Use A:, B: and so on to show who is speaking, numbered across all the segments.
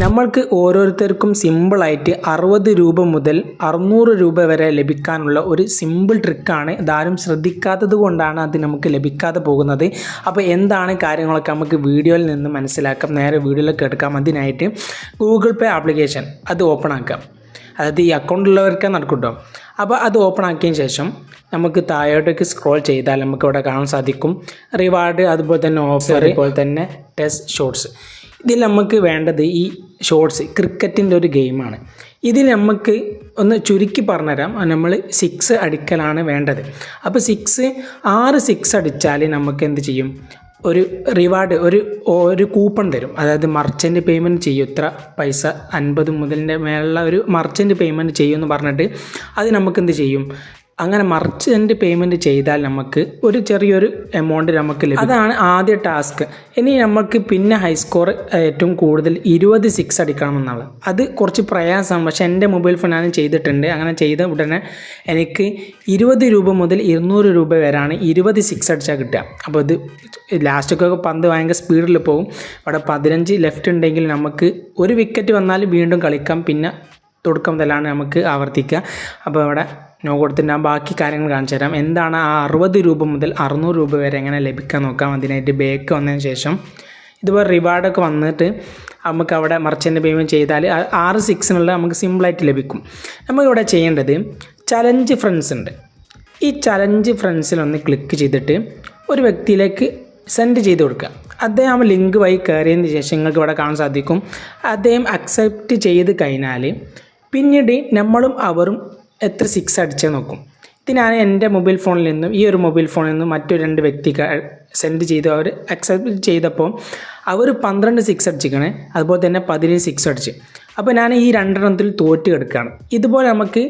A: നമ്മൾക്ക് ഓരോരുത്തർക്കും സിമ്പിളായിട്ട് അറുപത് രൂപ മുതൽ അറുന്നൂറ് രൂപ വരെ ലഭിക്കാനുള്ള ഒരു സിമ്പിൾ ട്രിക്കാണ് ഇതാരും ശ്രദ്ധിക്കാത്തത് കൊണ്ടാണ് അത് നമുക്ക് ലഭിക്കാതെ പോകുന്നത്. അപ്പോൾ എന്താണ് കാര്യങ്ങളൊക്കെ നമുക്ക് വീഡിയോയിൽ നിന്ന് മനസ്സിലാക്കാം. നേരെ വീഡിയോയിലേക്ക് എടുക്കാം. അതിനായിട്ട് ഗൂഗിൾ പേ ആപ്ലിക്കേഷൻ അത് ഓപ്പൺ ആക്കാം. അതായത് ഈ അക്കൗണ്ടുള്ളവർക്ക് നടക്കും കേട്ടോ അപ്പോൾ അത് ഓപ്പൺ ആക്കിയതിന് ശേഷം നമുക്ക് താഴോട്ടേക്ക് സ്ക്രോൾ ചെയ്താൽ നമുക്ക് ഇവിടെ കാണാൻ സാധിക്കും. റിവാർഡ് അതുപോലെ തന്നെ ഓഫർ അതുപോലെ തന്നെ ടെസ്റ്റ് ഷോർട്സ് ഇതിൽ നമുക്ക് വേണ്ടത് ഈ ഷോർട്സ് ക്രിക്കറ്റിന്റെ ഒരു ഗെയിമാണ് ഇതിൽ നമുക്ക് ഒന്ന് ചുരുക്കി പറഞ്ഞുതരാം. നമ്മൾ സിക്സ് അടിക്കലാണ് വേണ്ടത്. അപ്പോൾ സിക്സ് ആറ് സിക്സ് അടിച്ചാൽ നമുക്ക് എന്ത് ചെയ്യും? ഒരു റിവാർഡ് ഒരു ഒരു കൂപ്പൺ തരും. അതായത് മർച്ചന്റ് പേയ്മെന്റ് ചെയ്യും. ഇത്ര പൈസ അൻപത് മുതലിന്റെ മേലുള്ള ഒരു മർച്ചന്റ് പേയ്മെന്റ് ചെയ്യുമെന്ന് പറഞ്ഞിട്ട് അത് നമുക്ക് എന്ത് ചെയ്യും? അങ്ങനെ മർച്ചന്റ് പേയ്മെന്റ് ചെയ്താൽ നമുക്ക് ഒരു ചെറിയൊരു എമൗണ്ട് നമുക്ക് ലഭിക്കും. അതാണ് ആദ്യ ടാസ്ക് ഇനി നമുക്ക് പിന്നെ ഹൈ സ്കോർ ഏറ്റവും കൂടുതൽ ഇരുപത് സിക്സ് അടിക്കണമെന്നുള്ളത്. അത് കുറച്ച് പ്രയാസമാണ്. പക്ഷേ എന്റെ മൊബൈൽ ഫോൺ ഞാൻ ചെയ്തിട്ടുണ്ട്. അങ്ങനെ ചെയ്ത ഉടനെ എനിക്ക് ഇരുപത് രൂപ മുതൽ ഇരുന്നൂറ് രൂപ വരെയാണ് ഇരുപത് സിക്സ് അടിച്ചാൽ കിട്ടുക. അപ്പോൾ ഇത് ലാസ്റ്റൊക്കെ പന്ത് ഭയങ്കര സ്പീഡിൽ പോകും. അവിടെ പതിനഞ്ച് ലെഫ്റ്റ് ഉണ്ടെങ്കിൽ നമുക്ക് ഒരു വിക്കറ്റ് വന്നാൽ വീണ്ടും കളിക്കാം. പിന്നെ തുടക്കം മുതലാണ് നമുക്ക് ആവർത്തിക്കുക. അപ്പോൾ ഇവിടെ നോ കൊടുത്തിട്ട് ഞാൻ ബാക്കി കാര്യങ്ങൾ കാണിച്ചു തരാം. എന്താണ് ആ അറുപത് രൂപ മുതൽ അറുന്നൂറ് രൂപ വരെ എങ്ങനെ ലഭിക്കാൻ നോക്കാം? അതിനായിട്ട് ബേക്ക് വന്നതിന് ശേഷം ഇതുപോലെ റിവാർഡൊക്കെ വന്നിട്ട് നമുക്ക് അവിടെ മർച്ചന്റ് പേയ്മെന്റ് ചെയ്താൽ ആറ് സിക്സിനുള്ള നമുക്ക് സിമ്പിളായിട്ട് ലഭിക്കും. നമുക്കിവിടെ ചെയ്യേണ്ടത് ചലഞ്ച് ഫ്രണ്ട്സ് ഉണ്ട്. ഈ ചലഞ്ച് ഫ്രണ്ട്സിലൊന്ന് ക്ലിക്ക് ചെയ്തിട്ട് ഒരു വ്യക്തിയിലേക്ക് സെൻഡ് ചെയ്ത് കൊടുക്കുക. അദ്ദേഹം ലിങ്ക് വഴി കയറിയതിന് ശേഷം നിങ്ങൾക്ക് ഇവിടെ കാണാൻ സാധിക്കും. അദ്ദേഹം അക്സെപ്റ്റ് ചെയ്ത് കഴിഞ്ഞാൽ പിന്നീട് നമ്മളും അവരും എത്ര സിക്സ് അടിച്ചേ നോക്കും. ഇത് ഞാൻ എന്റെ മൊബൈൽ ഫോണിൽ നിന്നും ഈ ഒരു മൊബൈൽ ഫോണിൽ നിന്നും മറ്റു രണ്ട് വ്യക്തിക്ക് സെൻഡ് ചെയ്ത് അവർ അക്സെപ്റ്റ് ചെയ്തപ്പോൾ അവർ പന്ത്രണ്ട് സിക്സ് അടിച്ചിരിക്കണേ. അതുപോലെ തന്നെ പതിനേഴ് സിക്സ് അടിച്ച്. അപ്പോൾ ഞാൻ ഈ രണ്ടെണ്ണത്തിൽ തോറ്റ് കിടക്കുകയാണ്. ഇതുപോലെ നമുക്ക്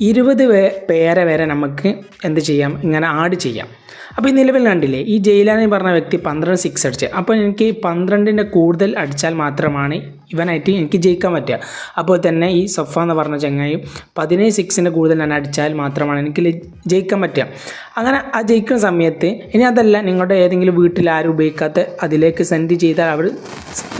A: ഇരുപത് പേരെ വരെ നമുക്ക് എന്ത് ചെയ്യാം? ഇങ്ങനെ ആഡ് ചെയ്യാം. അപ്പോൾ ഈ നിലവിൽ കണ്ടില്ലേ ഈ ജയിലാനി പറഞ്ഞ വ്യക്തി പന്ത്രണ്ട് സിക്സ് അടിച്ച്. അപ്പോൾ എനിക്ക് പന്ത്രണ്ടിന്റെ കൂടുതൽ അടിച്ചാൽ മാത്രമാണ് ഇവനായിട്ട് എനിക്ക് ജയിക്കാൻ പറ്റുക. അപ്പോൾ തന്നെ ഈ സഫ എന്ന് പറഞ്ഞ ചങ്ങായി പതിനേഴ് സിക്സിന്റെ കൂടുതൽ ഞാൻ അടിച്ചാൽ മാത്രമാണ് എനിക്ക് ജയിക്കാൻ പറ്റുക. അങ്ങനെ ആ ജയിക്കുന്ന സമയത്ത് ഇനി അതല്ല നിങ്ങളുടെ ഏതെങ്കിലും വീട്ടിൽ ആരും ഉപയോഗിക്കാത്ത അതിലേക്ക് സെൻഡ് ചെയ്താൽ അവർ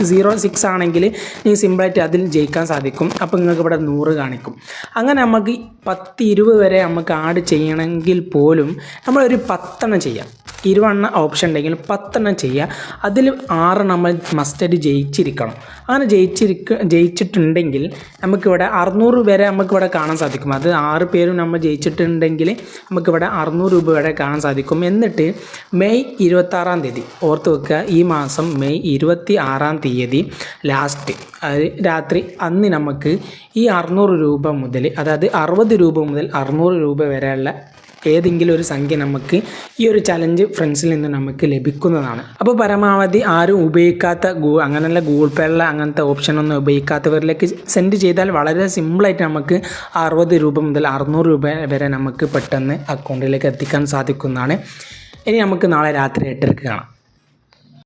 A: സീറോ സിക്സ് ആണെങ്കിൽ നീ സിമ്പിളായിട്ട് അതിൽ ജയിക്കാൻ സാധിക്കും. അപ്പോൾ നിങ്ങൾക്ക് ഇവിടെ നൂറ് കാണിക്കും. അങ്ങനെ നമുക്ക് പത്ത് ഇരുപത് വരെ നമുക്ക് ആഡ് ചെയ്യണമെങ്കിൽ പോലും നമ്മളൊരു പത്തെണ്ണം ചെയ്യാം. ഇരുപതെണ്ണം ഓപ്ഷൻ ഉണ്ടെങ്കിൽ പത്തെണ്ണം ചെയ്യുക. അതിൽ ആറ് നമ്മൾ മസ്റ്റായിട്ട് ജയിച്ചിരിക്കണം. അങ്ങനെ ജയിച്ചിരിക്ക ജയിച്ചിട്ടുണ്ടെങ്കിൽ നമുക്കിവിടെ അറുന്നൂറ് വരെ നമുക്കിവിടെ കാണാൻ സാധിക്കും. അത് ആറ് പേരും നമ്മൾ ജയിച്ചിട്ടുണ്ടെങ്കിൽ നമുക്കിവിടെ അറുന്നൂറ് രൂപ വരെ കാണാൻ സാധിക്കും. എന്നിട്ട് മെയ് ഇരുപത്താറാം തീയതി ഓർത്ത് വെക്കുക ഈ മാസം മെയ് ഇരുപത്തി ആറാം തീയതി ലാസ്റ്റ് രാത്രി അന്ന് നമുക്ക് ഈ അറുന്നൂറ് രൂപ മുതൽ അതായത് അറുപത് രൂപ മുതൽ അറുന്നൂറ് രൂപ വരെയുള്ള ഏതെങ്കിലും ഒരു സംഖ്യ നമുക്ക് ഈ ഒരു ചലഞ്ച് ഫ്രണ്ട്സിൽ നിന്ന് നമുക്ക് ലഭിക്കുന്നതാണ്. അപ്പോൾ പരമാവധി ആരും ഉപയോഗിക്കാത്ത ഗൂ അങ്ങനെയുള്ള ഗൂഗിൾ പേയിലുള്ള അങ്ങനത്തെ ഓപ്ഷനൊന്നും ഉപയോഗിക്കാത്തവരിലേക്ക് സെൻഡ് ചെയ്താൽ വളരെ സിമ്പിളായിട്ട് നമുക്ക് അറുപത് രൂപ മുതൽ അറുന്നൂറ് രൂപ വരെ നമുക്ക് പെട്ടെന്ന് അക്കൗണ്ടിലേക്ക് എത്തിക്കാൻ സാധിക്കുന്നതാണ്. ഇനി നമുക്ക് നാളെ രാത്രി എട്ടരക്ക് കാണാം.